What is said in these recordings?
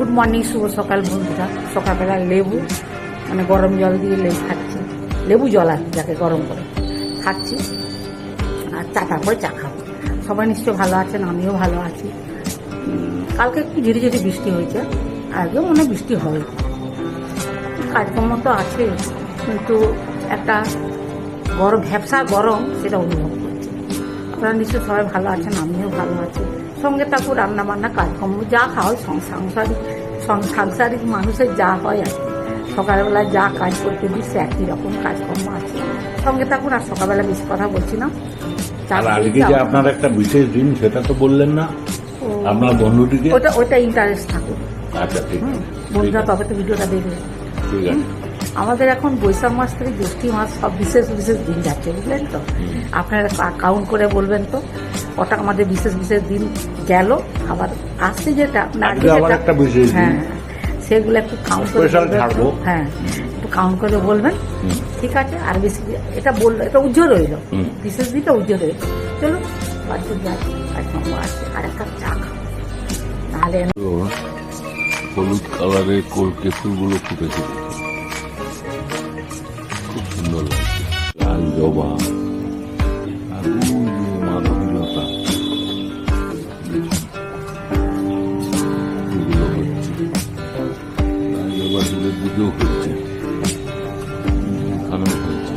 Good morning, শুভ সকাল বন্ধুরা। সকালবেলা লেবু মানে গরম জল দিয়ে লেবু খাচ্ছি। লেবু জল আর যাকে গরম করে খাচ্ছি। আর চা তারপরে চা খাব। সবাই নিশ্চয় ভালো আছেন, আমিও ভালো আছি। কালকে একটু ঝিরি ঝিরি বৃষ্টি হয়েছে। আগেও মনে বৃষ্টি হবে কাজকর্ম তো আছে, কিন্তু একটা গরম ভ্যাবসা গরম, সেটা অনুভব করছি। আপনারা নিশ্চয় সবাই ভালো আছেন, আমিও ভালো আছি। সঙ্গে তারপর রান্না বান্না কাজকর্ম যা খাওয়া হয় সাংসারিক সাংসারিক মানুষের যা হয় আর। সকালবেলা যা কাজ করতে দিচ্ছে একই রকম কাজকর্ম আছে। সঙ্গে থাকুন আর সকালবেলা বেশি কথা বলছি না। আজকে যে আপনার একটা বিশেষ দিন সেটা তো বললেন না। আপনার বন্ধুটিকে? ওটা ওটা ইন্টারেস্ট থাকুক। আচ্ছা ঠিক বন্ধুরা তবে তো ভিডিওটা দেখবে। ঠিক আছে। আমাদের এখন বৈশাখ মাস থেকে জ্যৈষ্ঠী মাস সব বিশেষ বিশেষ দিন যাচ্ছে বুঝলেন তো? আপনারা কাউন্ট করে বলবেন তো কটা আমাদের বিশেষ বিশেষ দিন গেল আবার আসছে যেটা। হ্যাঁ সেগুলো একটু কাউন্ট করে। হ্যাঁ একটু কাউন্ট করে বলবেন। ঠিক আছে আর বেশি এটা বলল এটা উজ্জ্বল রইল। বিশেষ দিনটা উজ্জ্বল রইল। চলো বাড়িতে যাই আর একটা চা নাহলে হলুদ কালারের কোলকেতুগুলো ফুটেছে। খুব জবা আর মাধবীলতা এগুলো হচ্ছে জবা দূরের দিকেও হচ্ছে এখানেও হচ্ছে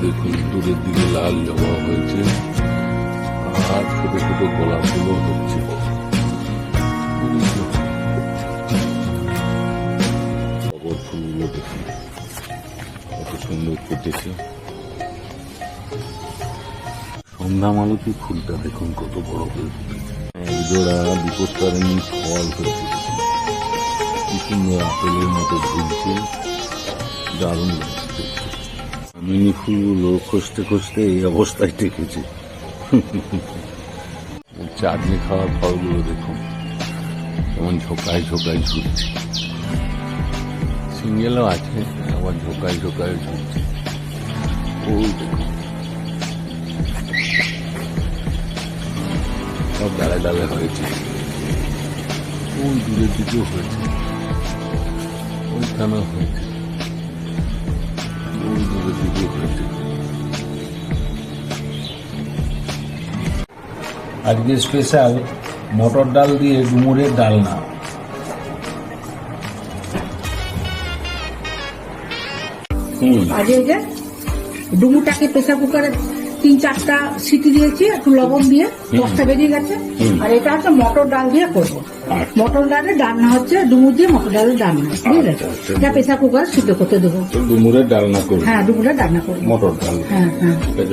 যে দূরের দিকে লাল হয়েছে ছোট ছোট গোলাপ ফুলও হচ্ছে দেখুন কত সুন্দর সন্ধ্যা মালতী ফুলটা? দেখুন কত বড় হয়ে জোড়া বিপত্তারিণী ফল হয়েছে। কি সুন্দর আপেলের মতো ঝুলছে দারুণ লাগছে। মিনি ফুলগুলো খসতে খসতে এই অবস্থায় টেকেছে চাটনি খাওয়ার ফলগুলো দেখুন। যেমন ঝোকায় ঝোকায় ঝুলছে। সিঙ্গেলও আছে, আবার ঝোকায় ঝোকায় ঝুলছে। ওই দেখুন। সব ডালে ডালে হয়েছে। ওই দূরের দিকেও হয়েছে। ওইখানেও হয়েছে। ওই দূরের দিকেও হয়েছে। আজকে স্পেশাল মটর ডাল দিয়ে ডুমুরের ডালনা যে ডুমুটাকে প্রেসার কুকারে তিন চারটা সিটি দিয়েছি একটু লবণ দিয়ে দশটা বেরিয়ে গেছে। আর এটা হচ্ছে মটর ডাল দিয়ে করব। আচ্ছা। মটর ডালের ডালনা হচ্ছে ডুমুর দিয়ে মটর ডালের ডালনা বুঝলে আচ্ছা। এটা প্রেসার কুকারে সিদ্ধ করতে দেবো। ডুমুরের ডালনা করব। হ্যাঁ ডুমুরের ডালনা করব। মটর ডাল। হ্যাঁ হ্যাঁ। আছে।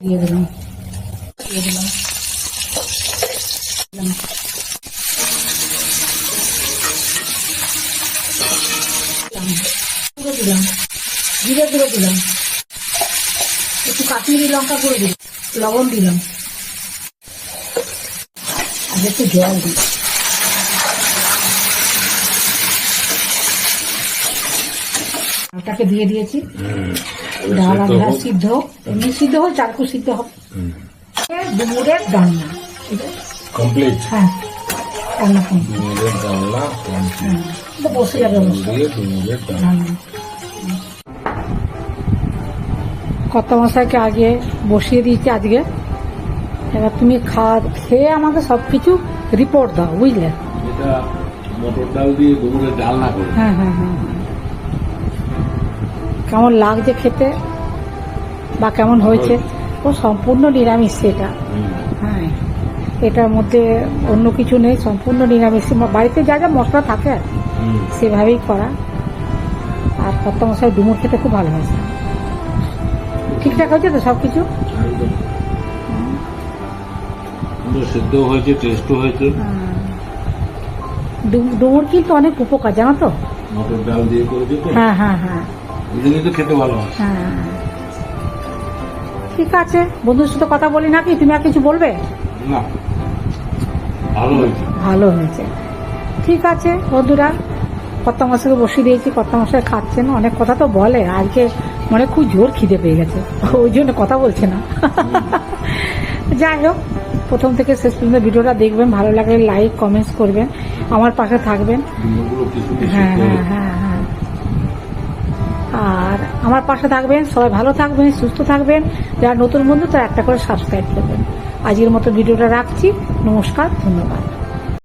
দিয়ে দিলাম দিয়ে দিলাম দিলাম। গুঁড়ো দিলাম জিরে গুঁড়ো দিলাম একটু কাশ্মীরি লঙ্কা গুঁড়ো দিলাম লবণ দিলাম আর একটু জল দিই ওটাকে দিয়ে দিয়েছি ডাল সেদ্ধ আধা সিদ্ধ হোক এমনি সিদ্ধ হোক চারকু সিদ্ধ হোক। ডুমুরের ডালনা কমপ্লিট হ্যাঁ রান্না করুন ডুমুরের ডালনা কমপ্লিট বসে যাবে ডুমুরের ডালনা কত মশাইকে আগে বসিয়ে দিয়েছি আজকে। এবার তুমি খাওয়া খেয়ে আমাকে সব কিছু রিপোর্ট দাও বুঝলে? এটা মটর ডাল দিয়ে ডুমুরের ডালনা করে। হ্যাঁ হ্যাঁ হ্যাঁ হ্যাঁ। কেমন লাগছে খেতে? বা কেমন হয়েছে। ও সম্পূর্ণ নিরামিষ এটা। হ্যাঁ এটার মধ্যে অন্য কিছু নেই সম্পূর্ণ নিরামিষ। বাড়িতে যা যা মশলা থাকে আর সেভাবেই করা। আর কত মশাই ডুমুর খেতে খুব ভালো হয়েছে ঠিকঠাক হয়েছে তো সব কিছু সেদ্ধ হয়েছে টেস্টও হয়েছে। ডুমুর কিন্তু অনেক উপকার জানো তো? মটর ডাল দিয়ে করেছে হ্যাঁ হ্যাঁ হ্যাঁ। এই জন্যই তো খেতে ভালো হ্যাঁ। ঠিক আছে বন্ধুর সাথে কথা বলি নাকি? তুমি আর কিছু বলবে? না। ভালো হয়েছে। ভালো হয়েছে। ঠিক আছে বন্ধুরা কর্তা মশাইকে বসিয়ে দিয়েছি। কর্তা মশাই খাচ্ছেন অনেক কথা তো বলে। আজকে মানে খুব জোর খিদে পেয়ে গেছে। ওই জন্য কথা বলছে না। যাই হোক প্রথম থেকে শেষ পর্যন্ত ভিডিওটা দেখবেন। ভালো লাগলে লাইক কমেন্টস করবেন। আমার পাশে থাকবেন। হ্যাঁ হ্যাঁ হ্যাঁ হ্যাঁ। আমার পাশে থাকবেন, সবাই ভালো থাকবেন, সুস্থ থাকবেন। যারা নতুন বন্ধু, তারা একটা করে সাবস্ক্রাইব করবেন। আজকের মতো ভিডিওটা রাখছি। নমস্কার, ধন্যবাদ।